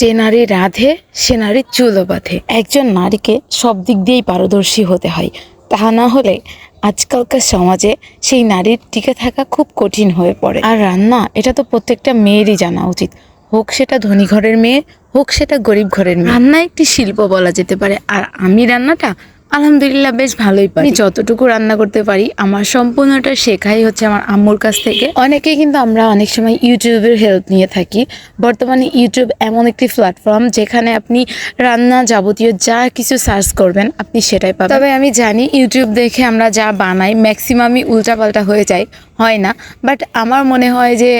যে নারী রাধে, সে নারী চুলও বাঁধে একজন নারীকে সব দিক দিয়েই পারদর্শী হতে হয়। তা না হলে আজকালকার সমাজে সেই নারীর টিকে থাকা খুব কঠিন হয়ে পড়ে। আর রান্না, এটা তো প্রত্যেকটা মেয়েরই জানা উচিত। হোক সেটা ধনী ঘরের মেয়ে, হোক সেটা গরিব ঘরের মেয়ে। রান্না একটি শিল্প বলা যেতে পারে। আর আমি রান্নাটা আলহামদুলিল্লাহ বেশ ভালোই পারি। যতটুকু রান্না করতে পারি আমার সম্পূর্ণটা শেখাই হচ্ছে আমার আম্মুর কাছ থেকে। অনেকে কিন্তু আমরা অনেক সময় ইউটিউবের হেল্প নিয়ে থাকি। বর্তমানে ইউটিউব এমন একটি প্ল্যাটফর্ম যেখানে আপনি রান্না যাবতীয় যা কিছু সার্চ করবেন আপনি সেটাই পাবেন। তবে আমি জানি ইউটিউব দেখে আমরা যা বানাই ম্যাক্সিমামই উল্টাপাল্টা হয়ে যায়। হয় না বাট আমার মনে হয় যে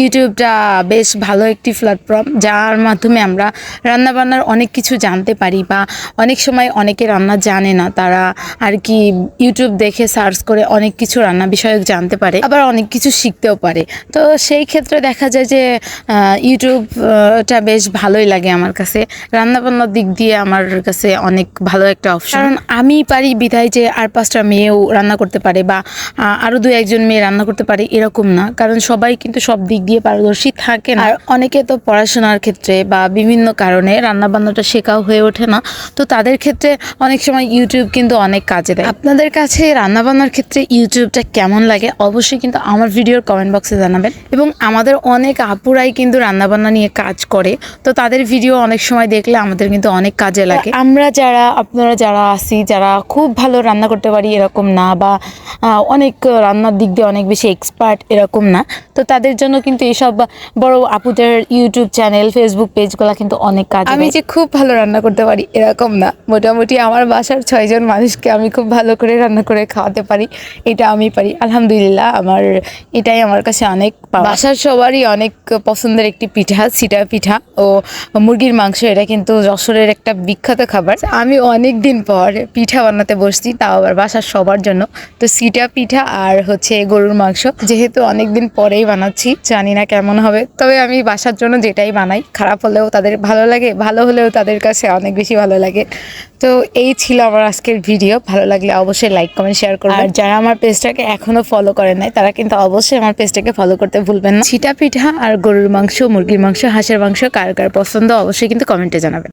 ইউটিউবটা বেশ ভালো একটি প্ল্যাটফর্ম যার মাধ্যমে আমরা রান্না বান্নার অনেক কিছু জানতে পারি বা অনেক সময় অনেকে রান্না জানে না, তারা আর কি ইউটিউব দেখে সার্চ করে অনেক কিছু রান্না বিষয়ক জানতে পারে, আবার অনেক কিছু শিখতেও পারে। তো সেই ক্ষেত্রে দেখা যায় যে ইউটিউবটা বেশ ভালোই লাগে আমার কাছে। রান্না বান্নার দিক দিয়ে আমার কাছে অনেক ভালো একটা অপশন কারণ আমি পারি বিধায় যে, আর পাঁচটা মেয়েও রান্না করতে পারে বা আরও দু একজন মেয়ে রান্না করতে পারে এরকম না। কারণ সবাই কিন্তু সব দিক দিয়ে পারদর্শী থাকে না। আর অনেকে তো পড়াশোনার ক্ষেত্রে বা বিভিন্ন কারণে রান্না বান্নাটা শেখাও হয়ে ওঠে না। তো তাদের ক্ষেত্রে অনেক সময় ইউটিউব কিন্তু অনেক কাজে দেয়। আপনাদের কাছে রান্না বান্নার ক্ষেত্রে ইউটিউবটা কেমন লাগে? অবশ্যই কিন্তু আমার ভিডিওর কমেন্ট বক্সে জানাবেন। এবং আমাদের অনেক আপুরাই কিন্তু রান্না বান্না নিয়ে কাজ করে। তো তাদের ভিডিও অনেক সময় দেখলে আমাদের কিন্তু অনেক কাজে লাগে। আমরা যারা আপনারা যারা আছি যারা খুব ভালো রান্না করতে পারি এরকম না বা অনেক রান্নার দিক দিয়ে অনেক বেশি এক্সপার্ট এরকম না। তো তাদের জন্য কিন্তু এইসব বড় আপুদের ইউটিউব চ্যানেল ফেসবুক পেজগুলো কিন্তু অনেক কাজ আমি যে খুব ভালো রান্না করতে পারি এরকম না। মোটামুটি আমার বাসার ছয়জন মানুষকে আমি খুব ভালো করে রান্না করে খাওয়াতে পারি এটা আমি পারি। আলহামদুলিল্লাহ আমার এটাই আমার কাছে অনেক বাসার সবারই অনেক পছন্দের একটি পিঠা সিটা পিঠা ও মুরগির মাংস এটা কিন্তু যশোরের একটা বিখ্যাত খাবার। আমি অনেক দিন পর পিঠা বানাতে বসছি তাও আবার বাসার সবার জন্য। তো সিটা পিঠা আর হচ্ছে গরুর মাংস। যেহেতু অনেকদিন পরেই বানাচ্ছি জানি না কেমন হবে। তবে আমি বাসার জন্য যেটাই বানাই খারাপ হলেও তাদের ভালো লাগে ভালো হলেও তাদের কাছে অনেক বেশি ভালো লাগে। তো এই ছিল আমার আজকের ভিডিও। ভালো লাগলে অবশ্যই লাইক কমেন্ট শেয়ার করবেন। আর যারা আমার পেজটাকে এখনও ফলো করেন নাই তারা কিন্তু অবশ্যই আমার পেজটাকে ফলো করতে ভুলবেন না। ছিটা পিঠা আর গরুর মাংস মুরগির মাংস হাঁসের মাংস কার কার পছন্দ অবশ্যই কিন্তু কমেন্টে জানাবেন।